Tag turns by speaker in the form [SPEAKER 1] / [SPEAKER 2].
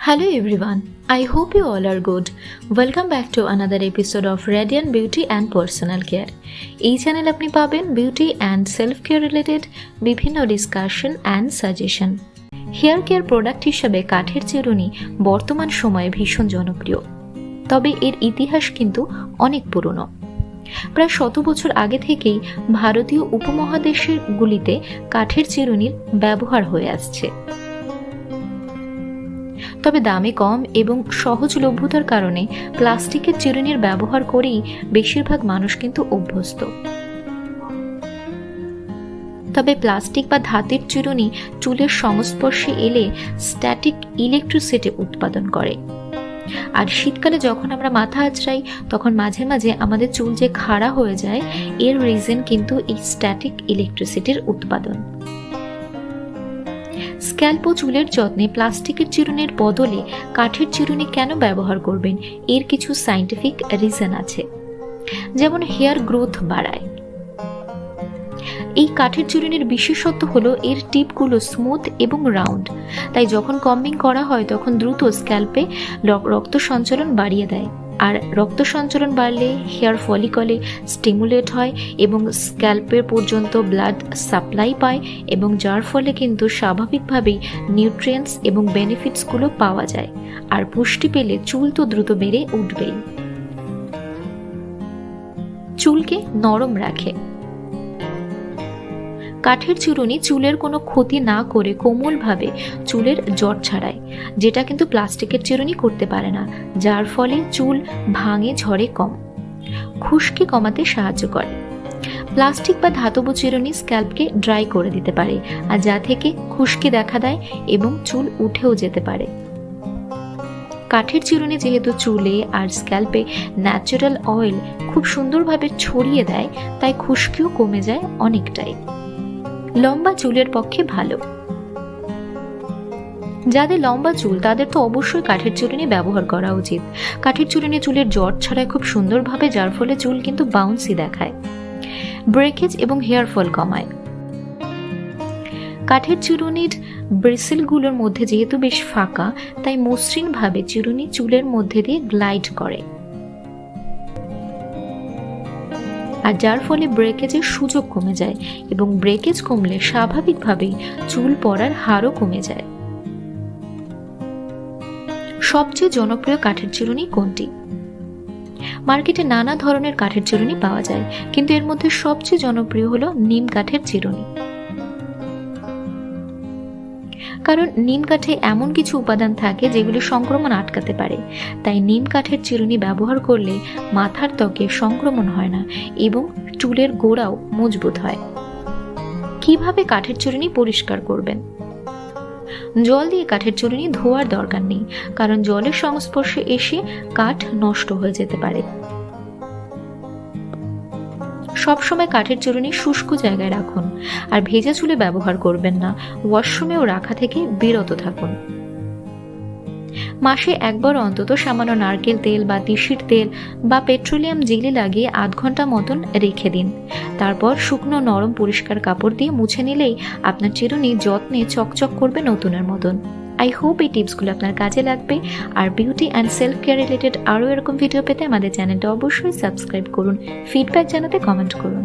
[SPEAKER 1] Hello everyone, I hope you all are good. Welcome back to another episode of Radiant Beauty and Personal Care. এই channel আপনি পাবেন beauty and self care related বিভিন্ন discussion and suggestion hair care product হিসেবে কাঠের চিরুনি বর্তমান সময়ে ভীষণ জনপ্রিয়। তবে এর ইতিহাস কিন্তু অনেক পুরনো। প্রায় শত বছর আগে থেকেই ভারতীয় উপমহাদেশের গুলিতে কাঠের চিরুনির ব্যবহার হয়ে আসছে। তবে দামে কম এবং সহজলভ্যতার কারণে প্লাস্টিকের চিরুনির ব্যবহার করেই বেশিরভাগ মানুষ কিন্তু অভ্যস্ত। তবে প্লাস্টিক বা ধাতের চিরুনি চুলের সংস্পর্শে এলে স্ট্যাটিক ইলেকট্রিসিটি উৎপাদন করে। আর শীতকালে যখন আমরা মাথা আঁচড়াই, তখন মাঝে মাঝে আমাদের চুল যে খাড়া হয়ে যায়, এর রিজন কিন্তু এই স্ট্যাটিক ইলেকট্রিসিটির উৎপাদন। স্ক্যাল্প চুলের যত্নে প্লাস্টিকের চিরুনির বদলে কাঠের চিরুনি কেন ব্যবহার করবেন? এর কিছু সাইন্টিফিক রিজন আছে। যেমন হেয়ার গ্রোথ বাড়ায়। এই কাঠের চিরুনির বিশেষত্ব হলো এর টিপগুলো স্মুথ এবং রাউন্ড তাই যখন কম্বিং করা হয়, তখন দ্রুত স্ক্যাল্পে রক্ত সঞ্চালন বাড়িয়ে দেয়। আর রক্ত সঞ্চালন বাড়লে হেয়ার ফলিকলে স্টিমুলেট হয় এবং স্ক্যাল্পের পর্যন্ত ব্লাড সাপ্লাই পায় এবং যার ফলে কিন্তু স্বাভাবিকভাবেই নিউট্রিয়েন্টস এবং বেনিফিটসগুলো পাওয়া যায়। আর পুষ্টি পেলে চুল তো দ্রুত বেড়ে উঠবেই। চুলকে নরম রাখে। কাঠের চুরুনি চুলের কোনো ক্ষতি না করে কোমলভাবে চুলের জট ছাড়ায়, যেটা কিন্তু প্লাস্টিকের চিরুনি করতে পারে না, যার ফলে চুল ভাঙে ঝরে কম। খুশকি কমাতে সাহায্য করে। প্লাস্টিক বা ধাতব চিরুনি স্ক্যাল্পকে ড্রাই করে দিতে পারে, আর যা থেকে খুশকি দেখা দেয় এবং চুল উঠেও যেতে পারে। কাঠের চিরুনি যেহেতু চুলে আর স্ক্যাল্পে ন্যাচারাল অয়েল খুব সুন্দরভাবে ছড়িয়ে দেয়, তাই খুশকিও কমে যায় অনেকটাই। লম্বা চুলের পক্ষে ভালো। যাদের লম্বা চুল, তাদের তো অবশ্যই কাঠের চুরুনি ব্যবহার করা উচিত। কাঠের চুরুনি চুলের জট ছাড়ায় খুব সুন্দরভাবে, যার ফলে চুল কিন্তু বাউন্সি দেখায়। ব্রেকেজ এবং হেয়ার ফল কমায়। কাঠের চিরুনির ব্রেসেলগুলোর মধ্যে যেহেতু বেশ ফাঁকা, তাই মসৃণভাবে চিরুনি চুলের মধ্যে দিয়ে গ্লাইড করে। আর যার ফলে ব্রেকেজের সুযোগ কমে যায় এবং ব্রেকেজ কমলে স্বাভাবিকভাবেই চুল পড়ার হারও কমে যায়। সবচেয়ে জনপ্রিয় কাঠের চিরুনি কোনটি? মার্কেটে নানা ধরনের কাঠের চিরুনি পাওয়া যায়, কিন্তু এর মধ্যে সবচেয়ে জনপ্রিয় হলো নিম কাঠের চিরুনি। কারণ নিম কাঠে এমন কিছু উপাদান থাকে যেগুলি সংক্রমণ আটকাতে পারে। তাই নিম কাঠের চিরুনি ব্যবহার করলে মাথার ত্বকে সংক্রমণ হয় না এবং চুলের গোড়াও মজবুত হয়। কীভাবে কাঠের চিরুনি পরিষ্কার করবেন? জল দিয়ে কাঠের চুরুনি ধোয়ার দরকার নেই, কারণ জলের সংস্পর্শে এসে কাঠ নষ্ট হয়ে যেতে পারে। সবসময় কাঠের চুরুনি শুষ্ক জায়গায় রাখুন, আর ভেজা চুলে ব্যবহার করবেন না। ওয়াশরুমেও রাখা থেকে বিরত থাকুন। মাসে একবার অন্তত সামান্য নারকেল তেল বা তিসির তেল বা পেট্রোলিয়াম জেলি লাগিয়ে আধ ঘণ্টা মতন রেখে দিন। তারপর শুকনো নরম পরিষ্কার কাপড় দিয়ে মুছে নিলেই আপনার চিরুনি যত্নে চকচক করবে নতুনের মতন। আই হোপ এই টিপসগুলো আপনার কাজে লাগবে। আর beauty and self care related আরও এরকম ভিডিও পেতে আমাদের চ্যানেলটা অবশ্যই সাবস্ক্রাইব করুন। ফিডব্যাক জানাতে কমেন্ট করুন।